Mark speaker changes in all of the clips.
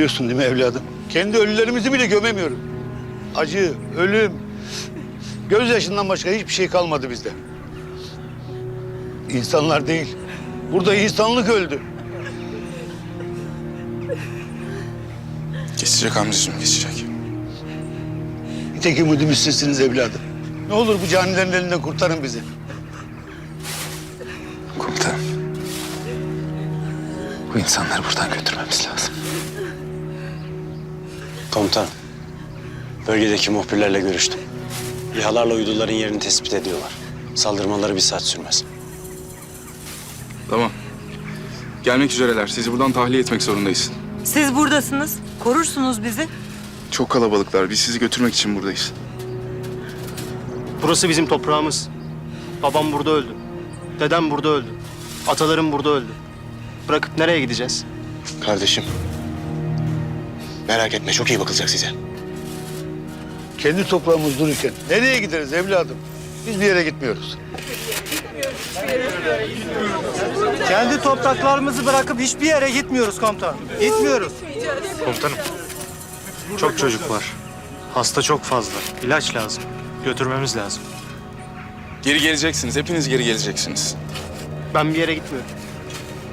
Speaker 1: Görüyorsun değil mi evladım? Kendi ölülerimizi bile gömemiyorum. Acı, ölüm, gözyaşından başka hiçbir şey kalmadı bizde. İnsanlar değil. Burada insanlık öldü.
Speaker 2: Geçecek amcacığım geçecek.
Speaker 1: Bir tek ümidimiz sizsiniz evladım. Ne olur bu canilerin elinden kurtarın bizi.
Speaker 2: Komutanım. Bu insanları buradan götürmemiz lazım.
Speaker 3: Komutanım, bölgedeki muhbirlerle görüştüm. İHA'larla uyduların yerini tespit ediyorlar. Saldırmaları bir saat sürmez.
Speaker 2: Tamam. Gelmek üzereler. Sizi buradan tahliye etmek zorundayız.
Speaker 4: Siz buradasınız. Korursunuz bizi.
Speaker 2: Çok kalabalıklar. Biz sizi götürmek için buradayız.
Speaker 5: Burası bizim toprağımız. Babam burada öldü. Dedem burada öldü. Atalarım burada öldü. Bırakıp nereye gideceğiz?
Speaker 6: Kardeşim. Merak etme çok iyi bakılacak size.
Speaker 1: Kendi toprağımız dururken nereye gideriz evladım? Biz bir yere gitmiyoruz.
Speaker 5: Kendi topraklarımızı bırakıp hiçbir yere gitmiyoruz komutan. Gitmiyoruz. Komutanım. Çok çocuk var. Hasta çok fazla. İlaç lazım. Götürmemiz lazım.
Speaker 2: Geri geleceksiniz. Hepiniz geri geleceksiniz.
Speaker 5: Ben bir yere gitmiyorum.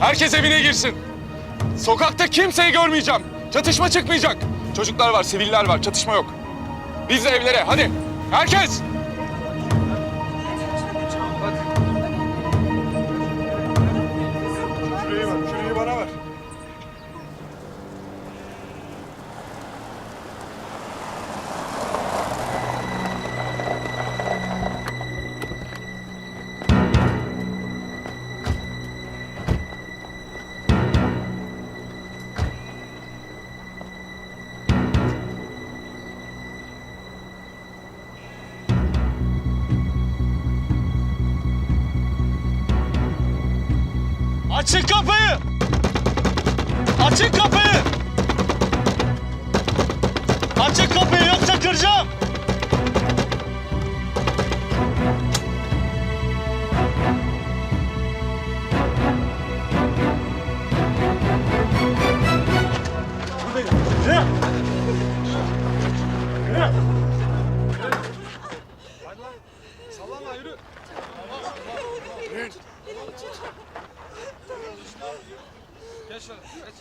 Speaker 2: Herkes evine girsin. Sokakta kimseyi görmeyeceğim. Çatışma çıkmayacak. Çocuklar var, siviller var. Çatışma yok. Biz de evlere. Hadi. Herkes.
Speaker 5: Açın kapıyı! Açın kapıyı! Açın kapıyı yoksa kıracağım!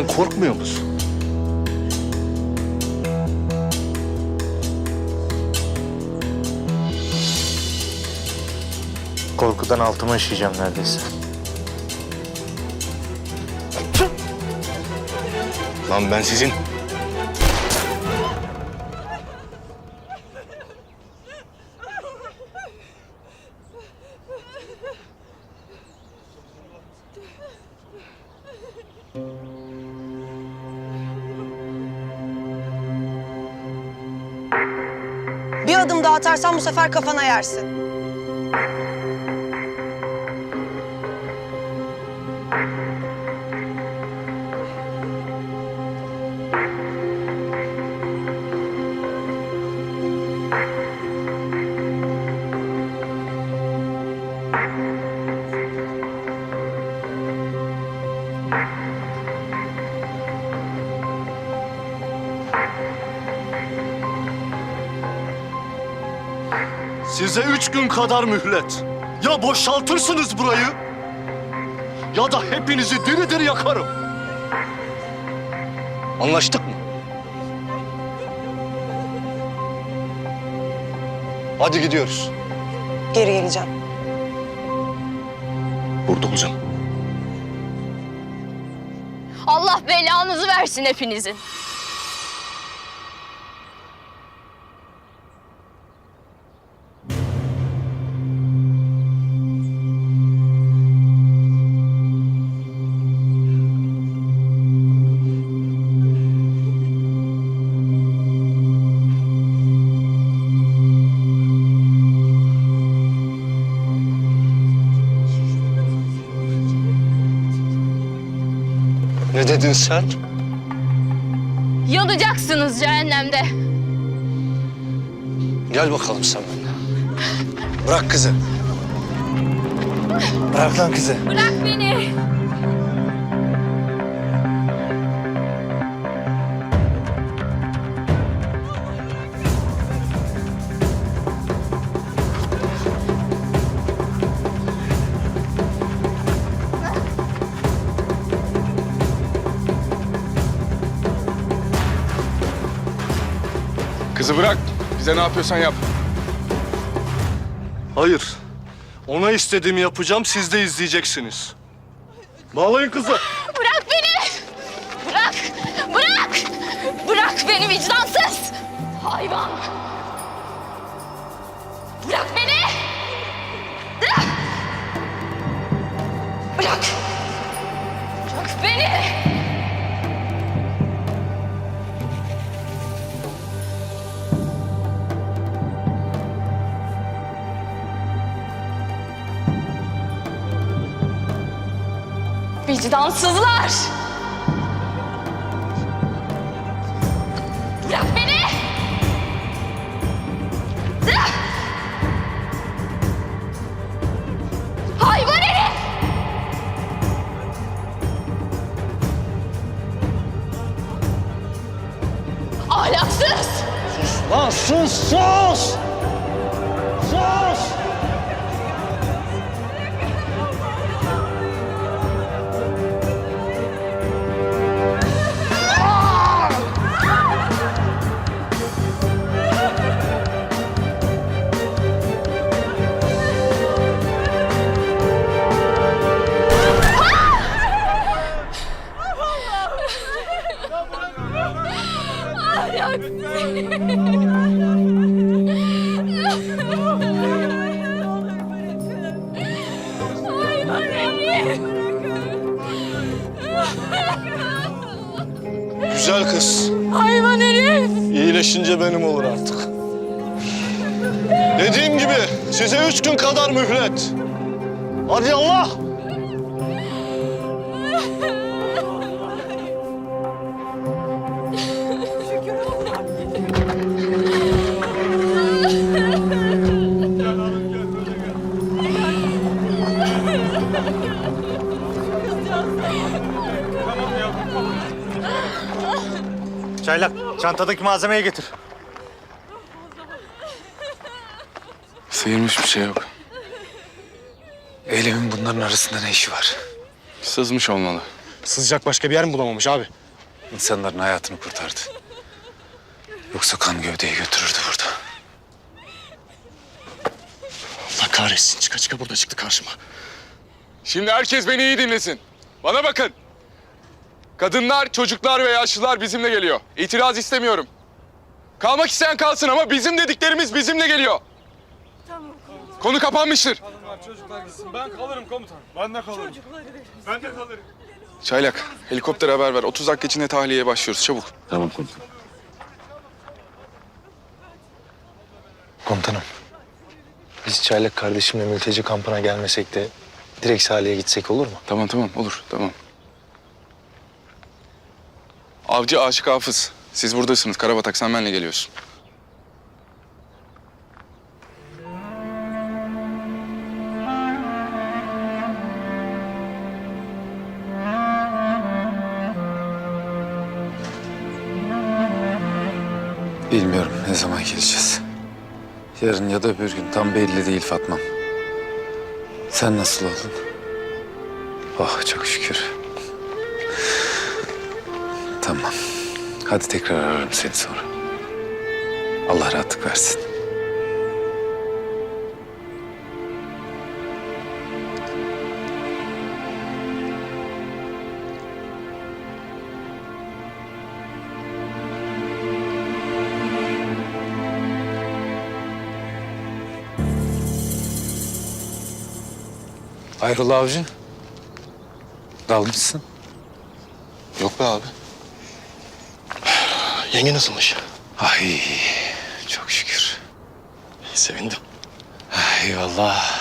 Speaker 7: Benden korkmuyor musun?
Speaker 5: Korkudan altıma işeyeceğim neredeyse.
Speaker 6: Lan ben sizin
Speaker 8: bu sefer kafana yersin.
Speaker 7: Size üç gün kadar mühlet. Ya boşaltırsınız burayı ya da hepinizi diri diri yakarım. Anlaştık mı? Hadi gidiyoruz.
Speaker 8: Geri geleceğim.
Speaker 6: Burada olacağım.
Speaker 9: Allah belanızı versin hepinizin.
Speaker 7: Dedin sen?
Speaker 9: Yanacaksınız cehennemde.
Speaker 7: Gel bakalım sen benimle. Bırak kızı.
Speaker 5: Bırak lan kızı.
Speaker 9: Bırak beni.
Speaker 2: Kızı bırak. Bize ne yapıyorsan yap.
Speaker 7: Hayır. Ona istediğimi yapacağım, siz de izleyeceksiniz. Bağlayın kızı.
Speaker 9: Bırak beni. Bırak. Bırak. Bırak beni vicdansız. Hayvan. Vicdansızlar!
Speaker 5: Çantadaki malzemeyi getir.
Speaker 2: Sıyırmış bir şey yok. Eylem'in bunların arasında ne işi var? Sızmış olmalı.
Speaker 6: Sızacak başka bir yer mi bulamamış abi?
Speaker 2: İnsanların hayatını kurtardı. Yoksa kan gövdeyi götürürdü burada.
Speaker 6: Allah kahretsin. Çıka çıka burada çıktı karşıma.
Speaker 2: Şimdi herkes beni iyi dinlesin. Bana bakın. Kadınlar, çocuklar ve yaşlılar bizimle geliyor. İtiraz istemiyorum. Kalmak isteyen kalsın ama bizim dediklerimiz bizimle geliyor. Konu kapanmıştır.
Speaker 5: Ben kalırım komutan. Ben de kalırım. Ben de kalırım.
Speaker 2: Çaylak, helikopter haber ver. 30 dakika içinde tahliyeye başlıyoruz. Çabuk.
Speaker 3: Tamam komutanım.
Speaker 5: Komutanım. Biz Çaylak kardeşimle mülteci kampına gelmesek de direkt Salih'e gitsek olur mu?
Speaker 2: Tamam tamam olur tamam. Avcı Aşık Hafız. Siz buradasınız. Karabatak sen benimle geliyorsun.
Speaker 10: Bilmiyorum ne zaman geleceğiz. Yarın ya da öbür gün tam belli değil Fatmam. Sen nasıl oldun? Oh çok şükür. Tamam. Hadi tekrar ararım seni sonra. Allah rahatlık versin. Hayrola avcı? Dalmışsın.
Speaker 6: Yok be abi. Yenge nasılmış?
Speaker 10: Ay çok şükür.
Speaker 6: Sevindim.
Speaker 10: Eyvallah.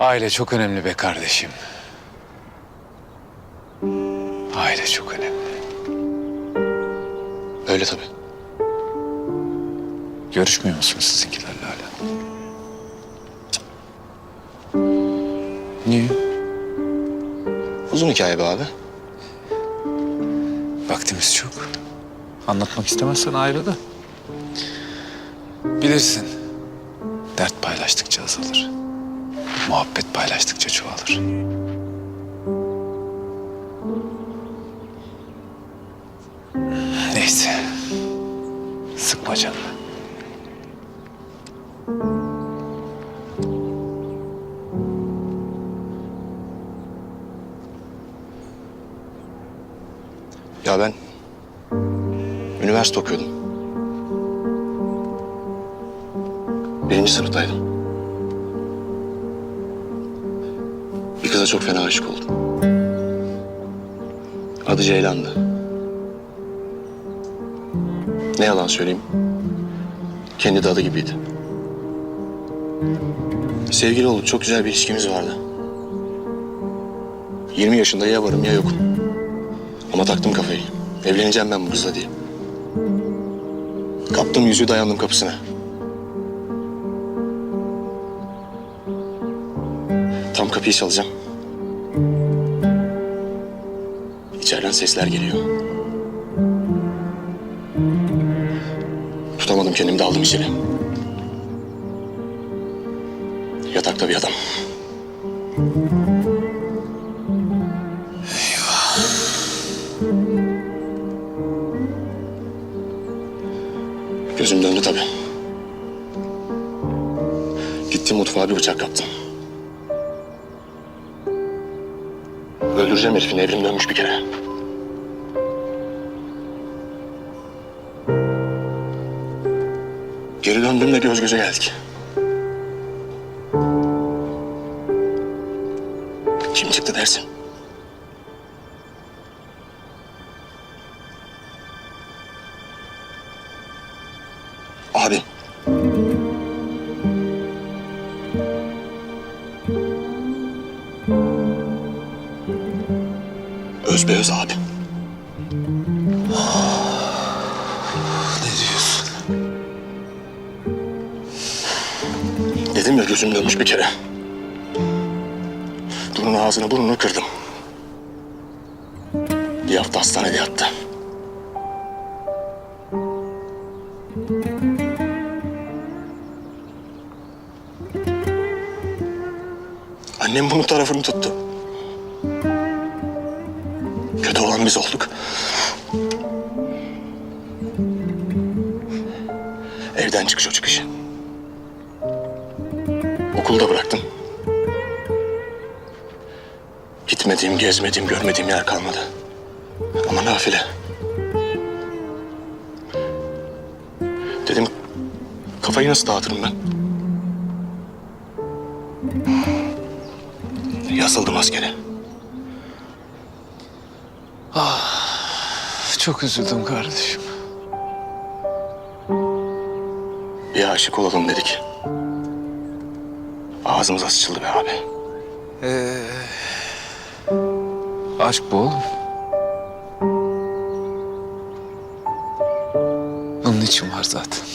Speaker 10: Aile çok önemli be kardeşim. Aile çok önemli.
Speaker 6: Öyle tabii.
Speaker 10: Görüşmüyor musunuz sizinkilerle hala? Niye?
Speaker 6: Uzun hikaye be abi.
Speaker 10: Vaktimiz çok. Anlatmak istemezsen ayrı da. Bilirsin. Dert paylaştıkça azalır. Muhabbet paylaştıkça çoğalır.
Speaker 6: Üniversite okuyordum. Birinci sınıftaydım. Bir kıza çok fena aşık oldum. Adı Ceylan'dı. Ne yalan söyleyeyim. Kendi de adı gibiydi. Sevgili olduk. Çok güzel bir ilişkimiz vardı. 20 yaşında ya varım ya yokum. Ama taktım kafayı. Evleneceğim ben bu kızla diye. Kaptım yüzüğü dayandım kapısına. Tam kapıyı çalacağım. İçeriden sesler geliyor. Tutamadım kendimi daldım içeri. Yatakta bir adam. Gözüm döndü tabii. Gittim mutfağa bir bıçak kaptım. Öldüreceğim herifin evrim dönmüş bir kere. Geri döndüğümde göz göze geldik. Kim çıktı dersin? Ya gözüm dönmüş bir kere. Bunun ağzını burnunu kırdım. Bir hafta hastanede yattı. Annem bunun tarafını tuttu. Gezmediğim, görmediğim yer kalmadı. Ama nafile. Dedim kafayı nasıl dağıtırım ben? Yazıldım askere.
Speaker 10: Çok üzüldüm kardeşim.
Speaker 6: aşık olalım dedik. Ağzımıza sıçıldı be abi.
Speaker 10: Ee, aşk bu oğlum. Bunun için var zaten.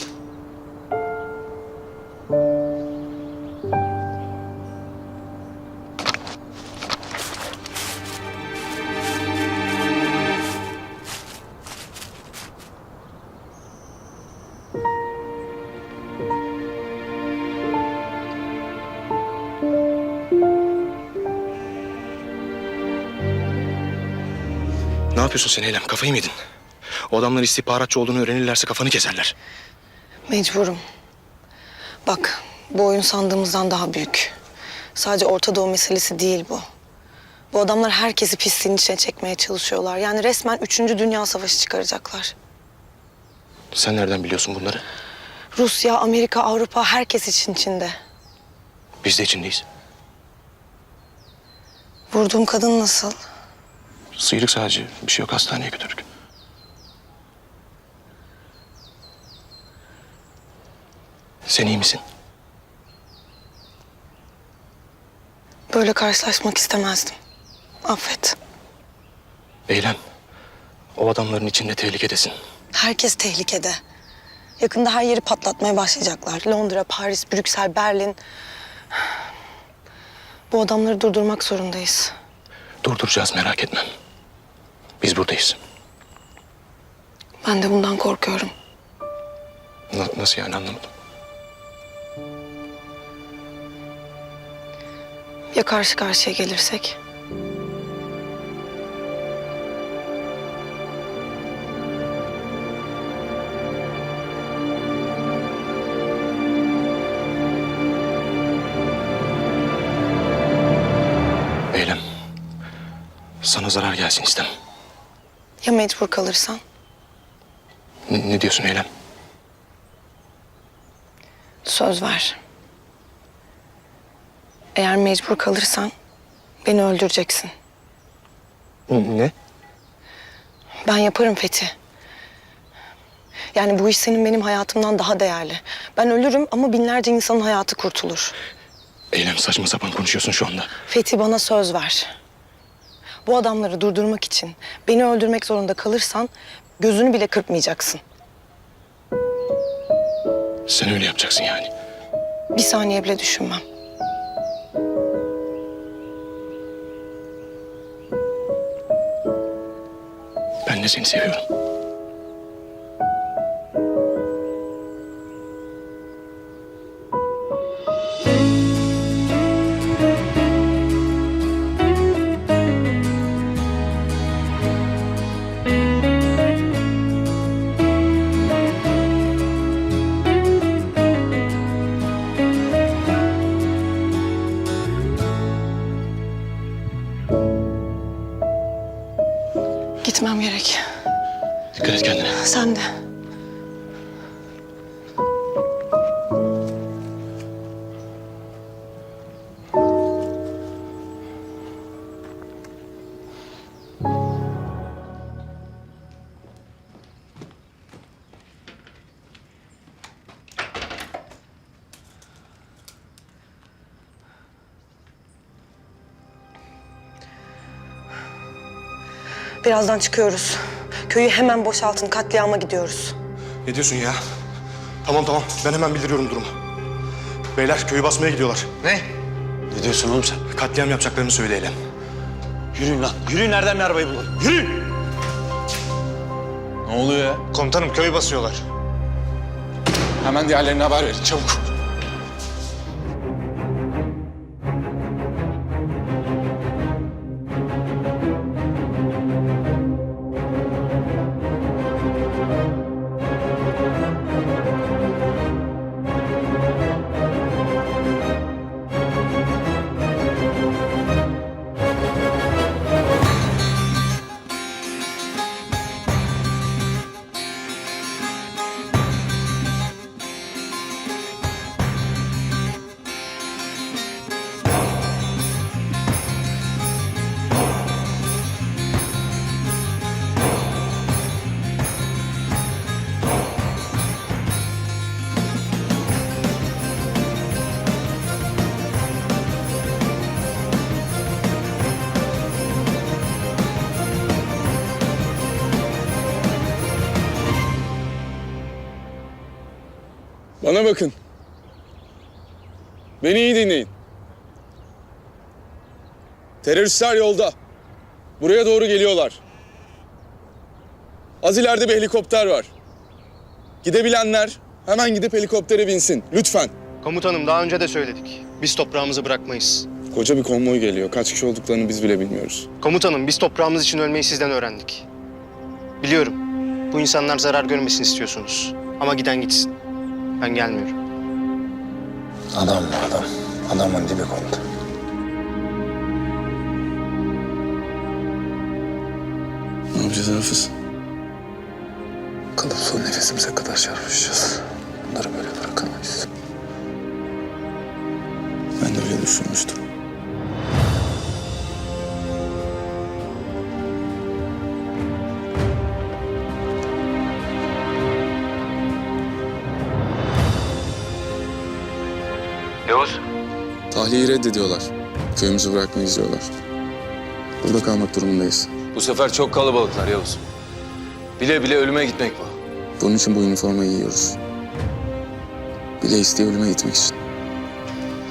Speaker 6: Yapıyorsun sen Eylem? Kafayı mı yedin? O adamlar istihbaratçı olduğunu öğrenirlerse kafanı keserler.
Speaker 8: Mecburum. Bak bu oyun sandığımızdan daha büyük. Sadece Orta Doğu meselesi değil bu. Bu adamlar herkesi pisliğin içine çekmeye çalışıyorlar. Yani resmen 3. Dünya Savaşı çıkaracaklar.
Speaker 6: Sen nereden biliyorsun bunları?
Speaker 8: Rusya, Amerika, Avrupa herkes için içinde.
Speaker 6: Biz de içindeyiz.
Speaker 8: Vurduğum kadın nasıl?
Speaker 6: Sıyrık sadece. Bir şey yok hastaneye götürdük. Sen iyi misin?
Speaker 8: Böyle karşılaşmak istemezdim. Affet.
Speaker 6: Eylem. O adamların içinde tehlikedesin.
Speaker 8: Herkes tehlikede. Yakında her yeri patlatmaya başlayacaklar. Londra, Paris, Brüksel, Berlin. Bu adamları durdurmak zorundayız.
Speaker 6: Durduracağız merak etme. Biz buradayız.
Speaker 8: Ben de bundan korkuyorum.
Speaker 6: Na- nasıl yani anlamadım.
Speaker 8: Ya karşı karşıya gelirsek?
Speaker 6: Eylem. Sana zarar gelsin istemem.
Speaker 8: Ya mecbur kalırsan?
Speaker 6: Ne, ne diyorsun Eylem?
Speaker 8: Söz ver. Eğer mecbur kalırsan beni öldüreceksin.
Speaker 6: Ne?
Speaker 8: Ben yaparım Fethi. Yani bu iş senin benim hayatımdan daha değerli. Ben ölürüm ama binlerce insanın hayatı kurtulur.
Speaker 6: Eylem saçma sapan konuşuyorsun şu anda.
Speaker 8: Fethi bana söz ver. Bu adamları durdurmak için beni öldürmek zorunda kalırsan gözünü bile kırpmayacaksın.
Speaker 6: Sen öyle yapacaksın yani.
Speaker 8: Bir saniye bile düşünmem.
Speaker 6: Ben de seni seviyorum.
Speaker 8: Gerek.
Speaker 6: Dikkat et kendine.
Speaker 8: Sen de. Birazdan çıkıyoruz. Köyü hemen boşaltın. Katliama gidiyoruz.
Speaker 6: Ne diyorsun ya? Tamam tamam ben hemen bildiriyorum durumu. Beyler köyü basmaya gidiyorlar.
Speaker 3: Ne diyorsun oğlum sen?
Speaker 6: Katliam yapacaklarını söyle Eylem.
Speaker 3: Yürüyün lan. Yürüyün nereden bir arabayı bulalım. Yürüyün.
Speaker 2: Ne oluyor ya?
Speaker 7: Komutanım köyü basıyorlar.
Speaker 2: Hemen diğerlerine haber verin çabuk. Bana bakın. Beni iyi dinleyin. Teröristler yolda. Buraya doğru geliyorlar. Az ileride bir helikopter var. Gidebilenler hemen gidip helikoptere binsin. Lütfen.
Speaker 11: Komutanım daha önce de söyledik. Biz toprağımızı bırakmayız.
Speaker 2: Koca bir konvoy geliyor. Kaç kişi olduklarını biz bile bilmiyoruz.
Speaker 11: Komutanım biz toprağımız için ölmeyi sizden öğrendik. Biliyorum. Bu insanlar zarar görmesin istiyorsunuz. Ama giden gitsin. Ben gelmiyorum.
Speaker 10: Adam mı adam? Adamın dibi komutan.
Speaker 2: Ne yapacağız Hafız?
Speaker 10: Kalıp son nefesimize kadar çarpışacağız. Bunları böyle bırakamayız.
Speaker 2: Ben de öyle düşünmüştüm. Tahliyeyi reddediyorlar. Köyümüzü bırakmayız diyorlar. Burada kalmak durumundayız.
Speaker 3: Bu sefer çok kalabalıklar Yavuz. Bile bile ölüme gitmek bu.
Speaker 2: Bunun için bu üniformayı giyiyoruz. Bile isteye ölüme gitmek için.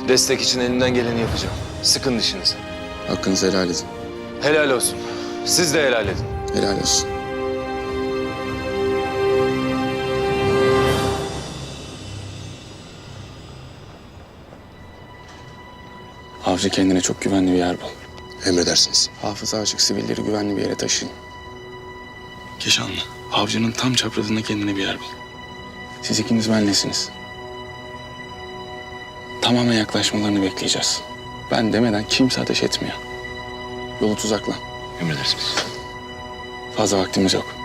Speaker 3: Destek için elimden geleni yapacağım. Sıkın dişinizi.
Speaker 2: Hakkınızı helal edin.
Speaker 3: Helal olsun. Siz de helal edin.
Speaker 2: Helal olsun. Avcı kendine çok güvenli bir yer bul.
Speaker 11: Emredersiniz.
Speaker 2: Hafız aşık sivilleri güvenli bir yere taşıyın. Keşanlı, avcının tam çaprazında kendine bir yer bul. Siz ikiniz benlesiniz. Tamamen yaklaşmalarını bekleyeceğiz. Ben demeden kimse ateş etmiyor. Yolu tuzakla.
Speaker 3: Emredersiniz.
Speaker 2: Fazla vaktimiz yok.